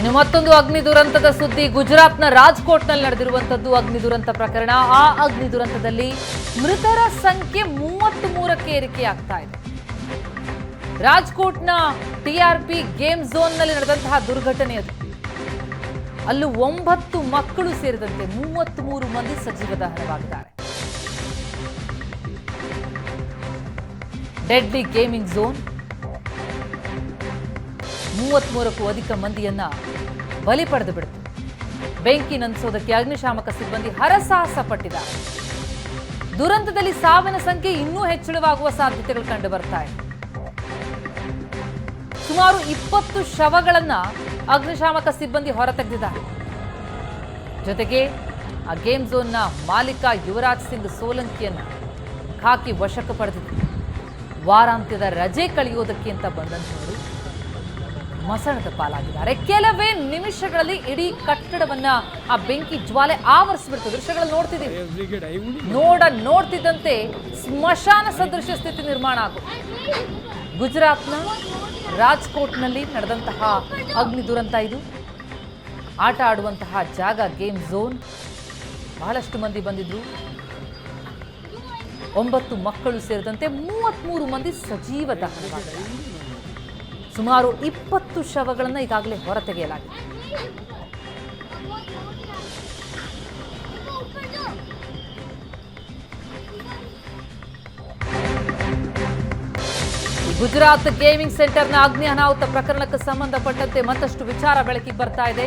ಇನ್ನು ಮತ್ತೊಂದು ಅಗ್ನಿ ದುರಂತದ ಸುದ್ದಿ. ಗುಜರಾತ್ನ ರಾಜ್ಕೋಟ್ನಲ್ಲಿ ನಡೆದಿರುವಂತದ್ದು ಅಗ್ನಿ ದುರಂತ ಪ್ರಕರಣ. ಆ ಅಗ್ನಿ ದುರಂತದಲ್ಲಿ ಮೃತರ ಸಂಖ್ಯೆ ಮೂವತ್ತ್ ಮೂರಕ್ಕೆ ಏರಿಕೆಯಾಗ್ತಾ ಇದೆ. ರಾಜ್ಕೋಟ್ನ ಟಿಆರ್ಪಿ ಗೇಮ್ ಝೋನ್ನಲ್ಲಿ ನಡೆದಂತಹ ದುರ್ಘಟನೆ ಅದು ಅಲ್ಲೂ ಒಂಬತ್ತು ಮಕ್ಕಳು ಸೇರಿದಂತೆ ಮೂವತ್ತ್ ಮೂರು ಮಂದಿ ಸಜೀವ ದಹನವಾಗಿದ್ದಾರೆ ಡೆಡ್ಲಿ ಗೇಮಿಂಗ್ ಝೋನ್ ಮೂವತ್ಮೂರಕ್ಕೂ ಅಧಿಕ ಮಂದಿಯನ್ನ ಬಲಿ ಪಡೆದು ಬಿಡ್ತು. ಬೆಂಕಿ ನಂದಿಸೋದಕ್ಕೆ ಅಗ್ನಿಶಾಮಕ ಸಿಬ್ಬಂದಿ ಹರಸಾಹಸ ಪಟ್ಟಿದ್ದಾರೆ ದುರಂತದಲ್ಲಿ ಸಾವಿನ ಸಂಖ್ಯೆ ಇನ್ನೂ ಹೆಚ್ಚಳವಾಗುವ ಸಾಧ್ಯತೆಗಳು ಕಂಡು ಬರ್ತಾ ಇದೆ. ಸುಮಾರು ಇಪ್ಪತ್ತು ಶವಗಳನ್ನ ಅಗ್ನಿಶಾಮಕ ಸಿಬ್ಬಂದಿ ಹೊರತೆಗೆದಿದ್ದಾರೆ. ಜೊತೆಗೆ ಆ ಗೇಮ್ ಝೋನ್ನ ಮಾಲೀಕ ಯುವರಾಜ್ ಸಿಂಗ್ ಸೋಲಂಕಿಯನ್ನು ಹಾಕಿ ವಶಕ್ಕೆ ಪಡೆದಿದೆ. ವಾರಾಂತ್ಯದ ರಜೆ ಕಳೆಯೋದಕ್ಕೆ ಅಂತ ಬಂದಂಥವರು ಮಸಣದ ಪಾಲಾಗಿದ್ದಾರೆ. ಕೆಲವೇ ನಿಮಿಷಗಳಲ್ಲಿ ಇಡೀ ಕಟ್ಟಡವನ್ನ ಆ ಬೆಂಕಿ ಜ್ವಾಲೆ ಆವರಿಸಿಬಿಡ್ತು ದೃಶ್ಯಗಳಲ್ಲಿ ನೋಡ್ತಿದ್ದೀವಿ. ನೋಡ ನೋಡ್ತಿದ್ದಂತೆ ಸ್ಮಶಾನ ಸದೃಶ ಸ್ಥಿತಿ ನಿರ್ಮಾಣ ಆಗುತ್ತೆ. ಗುಜರಾತ್ನ ರಾಜ್ಕೋಟ್ನಲ್ಲಿ ನಡೆದಂತಹ ಅಗ್ನಿ ದುರಂತ ಇದು. ಆಟ ಆಡುವಂತಹ ಜಾಗ ಗೇಮ್ ಝೋನ್. ಬಹಳಷ್ಟು ಮಂದಿ ಬಂದಿದ್ರು. ಒಂಬತ್ತು ಮಕ್ಕಳು ಸೇರಿದಂತೆ ಮೂವತ್ತ್ಮೂರು ಮಂದಿ ಸಜೀವ ದಹನವಾಗಿದ್ದಾರೆ ಸುಮಾರು ಇಪ್ಪತ್ತು ಶವಗಳನ್ನು ಈಗಾಗಲೇ ಹೊರತೆಗೆಯಲಾಗಿದೆ. ಗುಜರಾತ್ ಗೇಮಿಂಗ್ ಸೆಂಟರ್ನ ಅಗ್ನಿ ಅನಾಹುತ ಪ್ರಕರಣಕ್ಕೆ ಸಂಬಂಧಪಟ್ಟಂತೆ ಮತ್ತಷ್ಟು ವಿಚಾರ ಬೆಳಕಿಗೆ ಬರ್ತಾ ಇದೆ.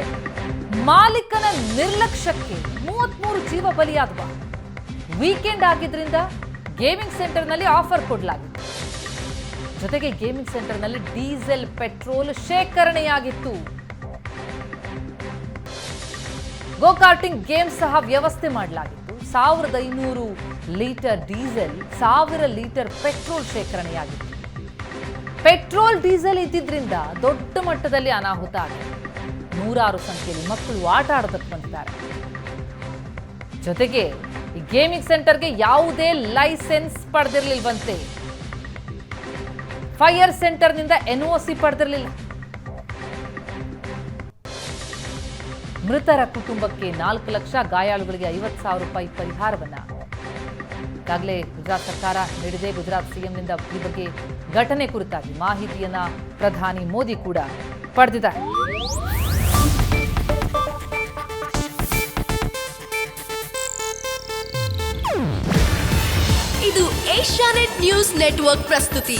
ಮಾಲೀಕನ ನಿರ್ಲಕ್ಷ್ಯಕ್ಕೆ ಮೂವತ್ಮೂರು ಜೀವ ಬಲಿಯಾದವ ವೀಕೆಂಡ್ ಆಗಿದ್ರಿಂದ ಗೇಮಿಂಗ್ ಸೆಂಟರ್ನಲ್ಲಿ ಆಫರ್ ಕೊಡಲಾಗಿತ್ತು ಜೊತೆಗೆ ಗೇಮಿಂಗ್ ಸೆಂಟರ್ನಲ್ಲಿ ಡೀಸೆಲ್ ಪೆಟ್ರೋಲ್ ಶೇಖರಣೆಯಾಗಿತ್ತು. ಗೋಕಾರ್ಟಿಂಗ್ ಗೇಮ್ ಸಹ ವ್ಯವಸ್ಥೆ ಮಾಡಲಾಗಿತ್ತು. ಸಾವಿರದ ಐನೂರು ಲೀಟರ್ ಡೀಸೆಲ್ ಸಾವಿರ ಲೀಟರ್ ಪೆಟ್ರೋಲ್ ಶೇಖರಣೆಯಾಗಿತ್ತು. ಪೆಟ್ರೋಲ್ ಡೀಸೆಲ್ ಇದ್ದಿದ್ರಿಂದ ದೊಡ್ಡ ಮಟ್ಟದಲ್ಲಿ ಅನಾಹುತ ಆಗಿದೆ. ನೂರಾರು ಸಂಖ್ಯೆಯಲ್ಲಿ ಮಕ್ಕಳು ಆಟ ಆಡೋದಕ್ಕೆ ಬಂದಿದ್ದಾರೆ. ಜೊತೆಗೆ ಈ ಗೇಮಿಂಗ್ ಸೆಂಟರ್ಗೆ ಯಾವುದೇ ಲೈಸೆನ್ಸ್ ಪಡೆದಿರಲಿಲ್ವಂತೆ. ಫೈರ್ ಸೆಂಟರ್ನಿಂದ ಎನ್ಒಸಿ ಪಡೆದಿರಲಿಲ್ಲ. ಮೃತರ ಕುಟುಂಬಕ್ಕೆ ನಾಲ್ಕು ಲಕ್ಷ ಗಾಯಾಳುಗಳಿಗೆ ಐವತ್ತು ಸಾವಿರ ರೂಪಾಯಿ ಪರಿಹಾರವನ್ನ ಈಗಾಗಲೇ ಗುಜರಾತ್ ಸರ್ಕಾರ ನೀಡಿದೆ. ಗುಜರಾತ್ ಸಿಎಂನಿಂದ ಈ ಬಗ್ಗೆ ಘಟನೆ ಕುರಿತಾಗಿ ಮಾಹಿತಿಯನ್ನ ಪ್ರಧಾನಿ ಮೋದಿ ಕೂಡ ಪಡೆದಿದ್ದಾರೆ. ಇದು ಏಷ್ಯಾನೆಟ್ ನ್ಯೂಸ್ ನೆಟ್ವರ್ಕ್ ಪ್ರಸ್ತುತಿ.